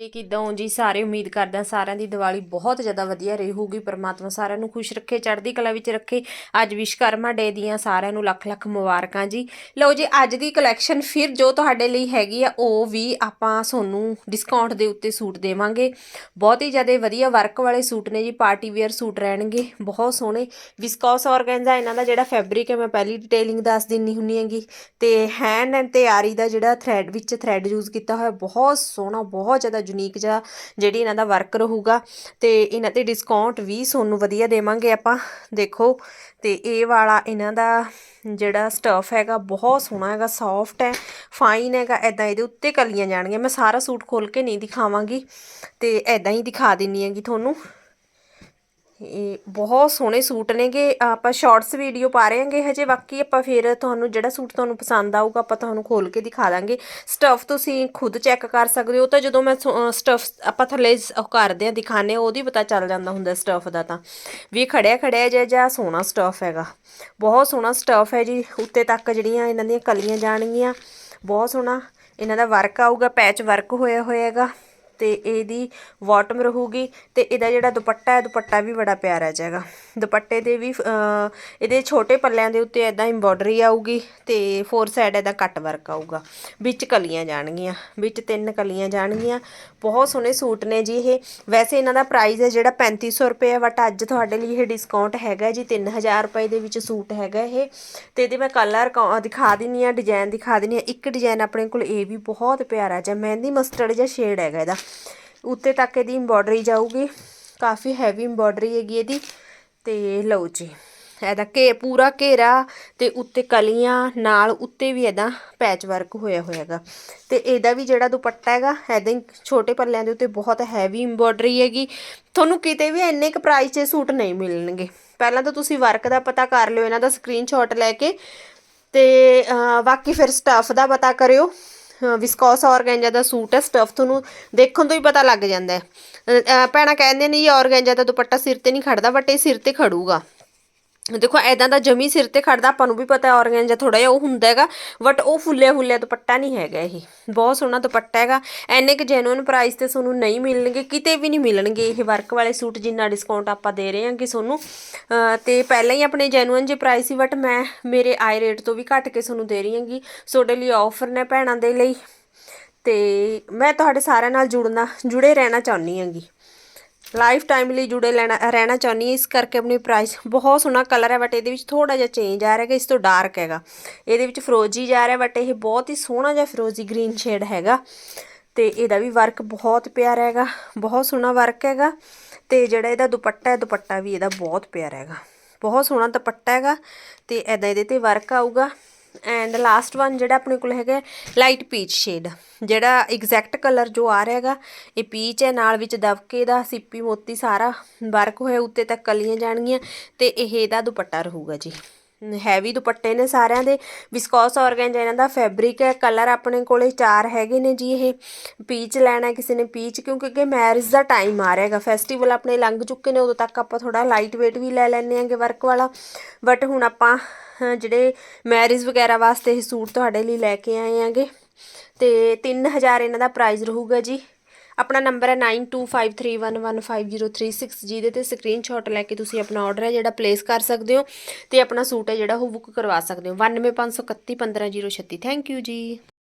ਇਹ ਕਿਦਾਂ ਹੋ ਜੀ ਸਾਰੇ ਉਮੀਦ ਕਰਦਾ ਸਾਰਿਆਂ ਦੀ ਦੀਵਾਲੀ ਬਹੁਤ ਜ਼ਿਆਦਾ ਵਧੀਆ ਰਹੀ ਹੋਊਗੀ, ਪਰਮਾਤਮਾ ਸਾਰਿਆਂ ਨੂੰ ਖੁਸ਼ ਰੱਖੇ, ਚੜ੍ਹਦੀ ਕਲਾ ਵਿੱਚ ਰੱਖੇ। ਅੱਜ ਵਿਸ਼ਕਰਮਾ ਡੇ ਦੀਆਂ ਸਾਰਿਆਂ ਨੂੰ ਲੱਖ ਲੱਖ ਮੁਬਾਰਕਾਂ ਜੀ। ਲਓ ਜੀ, ਅੱਜ ਦੀ ਕਲੈਕਸ਼ਨ ਫਿਰ ਜੋ ਤੁਹਾਡੇ ਲਈ ਹੈਗੀ ਆ, ਉਹ ਵੀ ਆਪਾਂ ਤੁਹਾਨੂੰ ਡਿਸਕਾਊਂਟ ਦੇ ਉੱਤੇ ਸੂਟ ਦੇਵਾਂਗੇ। ਬਹੁਤ ਹੀ ਜ਼ਿਆਦਾ ਵਧੀਆ ਵਰਕ ਵਾਲੇ ਸੂਟ ਨੇ ਜੀ ਪਾਰਟੀ ਵੇਅਰ ਸੂਟ ਰਹਿਣਗੇ, ਬਹੁਤ ਸੋਹਣੇ। ਵਿਸਕੋਸ ਆਰਗੈਂਜ਼ਾ ਇਹਨਾਂ ਦਾ ਜਿਹੜਾ ਫੈਬਰਿਕ ਹੈ, ਮੈਂ ਪਹਿਲੀ ਡਿਟੇਲਿੰਗ ਦੱਸ ਦਿੰਨੀ ਹੁੰਨੀ ਹੈਗੀ। ਤੇ ਹੈਂਡ ਐਂਡ ਤੇ ਆਰੀ ਦਾ ਜਿਹੜਾ ਥ੍ਰੈਡ ਵਿੱਚ ਥ੍ਰੈਡ ਯੂਜ਼ ਕੀਤਾ ਹੋਇਆ, ਬਹੁਤ ਸੋਹਣਾ, ਬਹੁਤ ਜ਼ਿਆਦਾ ਯੂਨੀਕ ਜਿਹਾ ਜਿਹੜੀ ਇਹਨਾਂ ਦਾ ਵਰਕ ਰਹੂਗਾ ਤੇ ਇਹਨਾਂ ਤੇ ਡਿਸਕਾਊਂਟ ਵੀ ਤੁਹਾਨੂੰ ਵਧੀਆ ਦੇਵਾਂਗੇ ਆਪਾਂ, ਦੇਖੋ। ਤੇ ਇਹ ਵਾਲਾ ਇਹਨਾਂ ਦਾ ਜਿਹੜਾ ਸਟਫ ਹੈਗਾ, ਬਹੁਤ ਸੋਹਣਾ ਹੈਗਾ ਸੌਫਟ ਹੈ ਫਾਈਨ ਹੈਗਾ ਐਦਾਂ ਇਹਦੇ ਉੱਤੇ ਕਲੀਆਂ ਜਾਣਗੀਆਂ। ਮੈਂ ਸਾਰਾ ਸੂਟ ਖੋਲ ਕੇ ਨਹੀਂ ਦਿਖਾਵਾਂਗੀ ਤੇ ਐਦਾਂ ਹੀ ਦਿਖਾ ਦਿੰਨੀ ਹੈਗੀ ਤੁਹਾਨੂੰ। ਇਹ ਬਹੁਤ ਸੋਹਣੇ ਸੂਟ ਨੇਗੇ। ਆਪਾਂ ਸ਼ਾਰਟਸ ਵੀਡੀਓ ਪਾ ਰਹੇ ਹਾਂਗੇ ਹਜੇ। ਬਾਕੀ ਆਪਾਂ ਫਿਰ ਤੁਹਾਨੂੰ ਜਿਹੜਾ ਸੂਟ ਤੁਹਾਨੂੰ ਪਸੰਦ ਆਊਗਾ, ਆਪਾਂ ਤੁਹਾਨੂੰ ਖੋਲ ਕੇ ਦਿਖਾ ਦਾਂਗੇ। ਸਟਫ ਤੁਸੀਂ ਖੁਦ ਚੈੱਕ ਕਰ ਸਕਦੇ ਹੋ ਤਾਂ ਜਦੋਂ ਮੈਂ ਸਟਫ ਆਪਾਂ ਥੱਲੇ ਸ- ਉਹ ਕਰਦੇ ਆ ਦਿਖਾਣੇ ਉਹਦੀ ਪਤਾ ਚੱਲ ਜਾਂਦਾ ਹੁੰਦਾ ਸਟਫ ਦਾ ਤਾਂ। ਵੀ ਖੜਿਆ ਖੜਿਆ ਜਿਹਾ ਜਿਹਾ ਸੋਹਣਾ ਸਟਫ ਹੈਗਾ। ਬਹੁਤ ਸੋਹਣਾ ਸਟਫ ਹੈ ਜੀ। ਉੱਤੇ ਤੱਕ ਜਿਹੜੀਆਂ ਇਹਨਾਂ ਦੀਆਂ ਕਲੀਆਂ ਜਾਣਗੀਆਂ। ਬਹੁਤ ਸੋਹਣਾ। ਇਹਨਾਂ ਦਾ ਵਰਕ ਆਊਗਾ ਪੈਚ ਵਰਕ ਹੋਇਆ ਹੋਇਆ ਹੈਗਾ। ਤੇ ਇਹਦੀ ਬਾਟਮ ਰਹੂਗੀ ਤੇ ਇਹਦਾ ਜਿਹੜਾ ਦੁਪੱਟਾ ਹੈ, ਦੁਪੱਟਾ ਵੀ ਬੜਾ ਪਿਆਰਾ ਜਾਏਗਾ ਦੁਪੱਟੇ ਦੇ ਵੀ ਇਹਦੇ ਛੋਟੇ ਪੱਲਿਆਂ ਦੇ ਉੱਤੇ ਐਦਾਂ ਐਮਬੋਡਰੀ ਆਊਗੀ ਤੇ ਫੋਰ ਸਾਈਡ ਇਹਦਾ ਕੱਟ ਵਰਕ ਆਊਗਾ। ਵਿੱਚ ਕਲੀਆਂ ਜਾਣਗੀਆਂ, ਵਿੱਚ ਤਿੰਨ ਕਲੀਆਂ ਜਾਣਗੀਆਂ। ਬਹੁਤ ਸੋਹਣੇ ਸੂਟ ਨੇ ਜੀ ਇਹ। ਵੈਸੇ ਇਹਨਾਂ ਦਾ ਪ੍ਰਾਈਸ ਹੈ ਜਿਹੜਾ 3500 ਰੁਪਏ ਹੈ ਬਟ ਅੱਜ ਤੁਹਾਡੇ ਲਈ ਇਹ ਡਿਸਕਾਊਂਟ ਹੈਗਾ ਜੀ 3000 ਰੁਪਏ ਦੇ ਵਿੱਚ ਸੂਟ ਹੈਗਾ ਇਹ। ਤੇ ਇਹਦੇ ਮੈਂ ਕਲਰ ਦਿਖਾ ਦਿੰਨੀ ਆ ਡਿਜ਼ਾਈਨ ਦਿਖਾ ਦਿੰਨੀ ਆ ਇੱਕ ਡਿਜ਼ਾਈਨ ਆਪਣੇ ਕੋਲ ਇਹ ਵੀ ਬਹੁਤ ਪਿਆਰਾ ਜਿਹਾ ਮਹਿੰਦੀ ਮਸਟਰਡ ਜਿਹਾ ਸ਼ੇਡ ਹੈਗਾ ਇਹਦਾ। ਉੱਤੇ ਤੱਕ ਇਹਦੀ ਐਮਬੋਡਰੀ ਜਾਊਗੀ। ਕਾਫੀ ਹੈਵੀ ਐਮਬੋਡਰੀ ਹੈਗੀ ਇਹਦੀ। ਤੇ ਲਓ ਜੀ, ਇਹਦਾ ਘੇ, ਪੂਰਾ ਘੇਰਾ ਤੇ ਉੱਤੇ ਕਲੀਆਂ, ਨਾਲ ਉੱਤੇ ਵੀ ਇਹਦਾ ਪੈਚ ਵਰਕ ਹੋਇਆ ਹੋਇਆ ਹੈਗਾ। ਤੇ ਇਹਦਾ ਵੀ ਜਿਹੜਾ ਦੁਪੱਟਾ ਹੈਗਾ ਐਦਾਂ ਹੀ ਛੋਟੇ ਪੱਲਿਆਂ ਦੇ ਉੱਤੇ ਬਹੁਤ ਹੈਵੀ ਐਮਬੋਡਰੀ ਹੈਗੀ। ਤੁਹਾਨੂੰ ਕਿਤੇ ਵੀ ਇੰਨੇ ਕੁ ਪ੍ਰਾਈਸ 'ਚ ਸੂਟ ਨਹੀਂ ਮਿਲਣਗੇ। ਪਹਿਲਾਂ ਤਾਂ ਤੁਸੀਂ ਵਰਕ ਦਾ ਪਤਾ ਕਰ ਲਿਓ, ਇਹਨਾਂ ਦਾ ਸਕਰੀਨਸ਼ਾਟ ਲੈ ਕੇ। ਤੇ ਬਾਕੀ ਫਿਰ ਸਟਫ ਦਾ ਪਤਾ ਕਰਿਓ। ਵਿਸਕੋਸ ਆਰਗੈਂਜਾ ਦਾ ਸੂਟ ਹੈ ਸਟਫ ਤੁਹਾਨੂੰ ਦੇਖਣ ਤੋਂ ਹੀ ਪਤਾ ਲੱਗ ਜਾਂਦਾ ਹੈ। ਅਹ, ਭੈਣਾਂ ਕਹਿੰਦੇ ਨੇ ਇਹ ਆਰਗੈਂਜਾ ਦਾ ਦੁਪੱਟਾ ਸਿਰ ਤੇ ਨਹੀਂ ਖੜਦਾ ਬਟ ਇਹ ਸਿਰ ਤੇ ਖੜੂਗਾ। ਦੇਖੋ ਐਦਾਂ ਦਾ ਜਮੀ ਸਿਰ ਤੇ ਖੜਦਾ, ਆਪਾਂ ਨੂੰ ਵੀ ਪਤਾ ਆਰਗੈਂਜਾ ਥੋੜਾ ਜਿਹਾ ਉਹ ਹੁੰਦਾ ਹੈਗਾ ਬਟ ਉਹ ਫੁੱਲਿਆ ਫੁੱਲਿਆ ਦੁਪੱਟਾ ਨਹੀਂ ਹੈਗਾ ਇਹ। ਬਹੁਤ ਸੋਹਣਾ ਦੁਪੱਟਾ ਹੈਗਾ। ਐਨੇ ਕਿ ਜੈਨੂਇਨ ਪ੍ਰਾਈਸ ਤੇ ਤੁਹਾਨੂੰ ਨਹੀਂ ਮਿਲਣਗੇ, ਕਿਤੇ ਵੀ ਨਹੀਂ ਮਿਲਣਗੇ ਇਹ ਵਰਕ ਵਾਲੇ ਸੂਟ ਜਿੰਨਾ ਡਿਸਕਾਊਂਟ ਆਪਾਂ ਦੇ ਰਹੇ ਹਾਂਗੇ ਤੁਹਾਨੂੰ ਅਹ ਤੇ ਪਹਿਲਾਂ ਹੀ ਆਪਣੇ ਜੈਨੂਇਨ ਜੇ ਪ੍ਰਾਈਸ ਸੀ ਬਟ ਮੈਂ ਮੇਰੇ ਆਈ ਰੇਟ ਤੋਂ ਵੀ ਘੱਟ ਕੇ ਤੁਹਾਨੂੰ ਦੇ ਰਹੀ ਹਾਂਗੀ। ਤੁਹਾਡੇ ਲਈ ਆਫਰ ਨੇ ਭੈਣਾਂ ਦੇ ਲਈ। ਤੇ ਮੈਂ ਤੁਹਾਡੇ ਸਾਰਿਆਂ ਨਾਲ ਜੁੜਨਾ, ਜੁੜੇ ਰਹਿਣਾ ਚਾਹੁੰਦੀ ਹਾਂਗੀ। ਲਾਈਫ ਟਾਈਮ ਲਈ ਜੁੜੇ ਲੈਣਾ, ਰਹਿਣਾ ਚਾਹੁੰਦੀ ਹਾਂ। ਇਸ ਕਰਕੇ ਆਪਣੀ ਪ੍ਰਾਈਸ ਬਹੁਤ ਸੋਹਣਾ ਕਲਰ ਹੈ ਬਟ ਇਹਦੇ ਵਿੱਚ ਥੋੜਾ ਜਿਹਾ ਚੇਂਜ ਆ ਰਿਹਾ ਹੈਗਾ, ਇਸ ਤੋਂ ਡਾਰਕ ਹੈਗਾ। ਇਹਦੇ ਵਿੱਚ ਫਰੋਜੀ ਜਾ ਰਿਹਾ ਬਟ ਇਹ ਬਹੁਤ ਹੀ ਸੋਹਣਾ ਜਿਹਾ ਫਰੋਜੀ ਗ੍ਰੀਨ ਸ਼ੇਡ ਹੈਗਾ। ਤੇ ਇਹਦਾ ਵੀ ਵਰਕ ਬਹੁਤ ਪਿਆਰਾ ਹੈਗਾ, ਬਹੁਤ ਸੋਹਣਾ ਵਰਕ ਹੈਗਾ। ਤੇ ਜਿਹੜਾ ਇਹਦਾ ਦੁਪੱਟਾ ਹੈ, ਦੁਪੱਟਾ ਵੀ ਇਹਦਾ ਬਹੁਤ ਪਿਆਰਾ ਹੈਗਾ। ਬਹੁਤ ਸੋਹਣਾ ਦੁਪੱਟਾ ਹੈਗਾ, ਤੇ ਐਦਾਂ ਇਹਦੇ ਤੇ ਵਰਕ ਆਊਗਾ। ਐਂਡ ਲਾਸਟ ਵਨ ਜਿਹੜਾ ਆਪਣੇ ਕੋਲ ਹੈਗਾ ਲਾਈਟ ਪੀਚ ਸ਼ੇਡ ਜਿਹੜਾ ਐਗਜ਼ੈਕਟ ਕਲਰ ਜੋ ਆ ਰਿਹਾ ਹੈਗਾ, ਇਹ ਪੀਚ ਹੈ, ਨਾਲ ਵਿੱਚ ਦਬਕੇ ਦਾ, ਸਿੱਪੀ ਮੋਤੀ ਸਾਰਾ ਵਰਕ ਹੋਇਆ, ਉੱਤੇ ਤੱਕ ਕਲੀਆਂ ਜਾਣਗੀਆਂ ਤੇ ਇਹ ਇਹਦਾ ਦੁਪੱਟਾ ਰਹੂਗਾ ਜੀ। ਹੈਵੀ ਦੁਪੱਟੇ ਨੇ ਸਾਰਿਆਂ ਦੇ। ਵਿਸਕੋਸ ਆਰਗੈਂਜਾ ਇਹਨਾਂ ਦਾ ਫੈਬਰਿਕ ਹੈ। ਕਲਰ ਆਪਣੇ ਕੋਲੇ ਚਾਰ ਹੈਗੇ ਨੇ ਜੀ ਇਹ। ਪੀਚ ਲੈਣਾ ਕਿਸੇ ਨੇ ਪੀਚ ਕਿਉਂਕਿ ਅੱਗੇ ਮੈਰਿਜ ਦਾ ਟਾਈਮ ਆ ਰਿਹਾ ਹੈਗਾ। ਫੈਸਟੀਵਲ ਆਪਣੇ ਲੰਘ ਚੁੱਕੇ ਨੇ, ਉਦੋਂ ਤੱਕ ਆਪਾਂ ਥੋੜਾ ਲਾਈਟ weight ਵੀ ਲੈ ਲੈਣੇ ਆਂਗੇ ਵਰਕ ਵਾਲਾ। ਬਟ ਹੁਣ ਆਪਾਂ ਜਿਹੜੇ ਮੈਰਿਜ ਵਗੈਰਾ ਵਾਸਤੇ ਇਹ ਸੂਟ ਤੁਹਾਡੇ ਲਈ ਲੈ ਕੇ ਆਏ ਆਂਗੇ ਤੇ 3000 ਇਹਨਾਂ ਦਾ ਪ੍ਰਾਈਸ ਰਹੂਗਾ ਜੀ। ਆਪਣਾ ਨੰਬਰ ਹੈ 9253115036 ਜਿਹਦੇ ਤੇ ਸਕਰੀਨਸ਼ਾਟ ਲੈ ਕੇ ਤੁਸੀਂ ਆਪਣਾ ਆਰਡਰ ਹੈ ਜਿਹੜਾ ਪਲੇਸ ਕਰ ਸਕਦੇ ਹੋ ਤੇ ਆਪਣਾ ਸੂਟ ਹੈ ਜਿਹੜਾ ਉਹ ਬੁੱਕ ਕਰਵਾ ਸਕਦੇ ਹੋ। 9251311536 ਥੈਂਕ ਯੂ ਜੀ।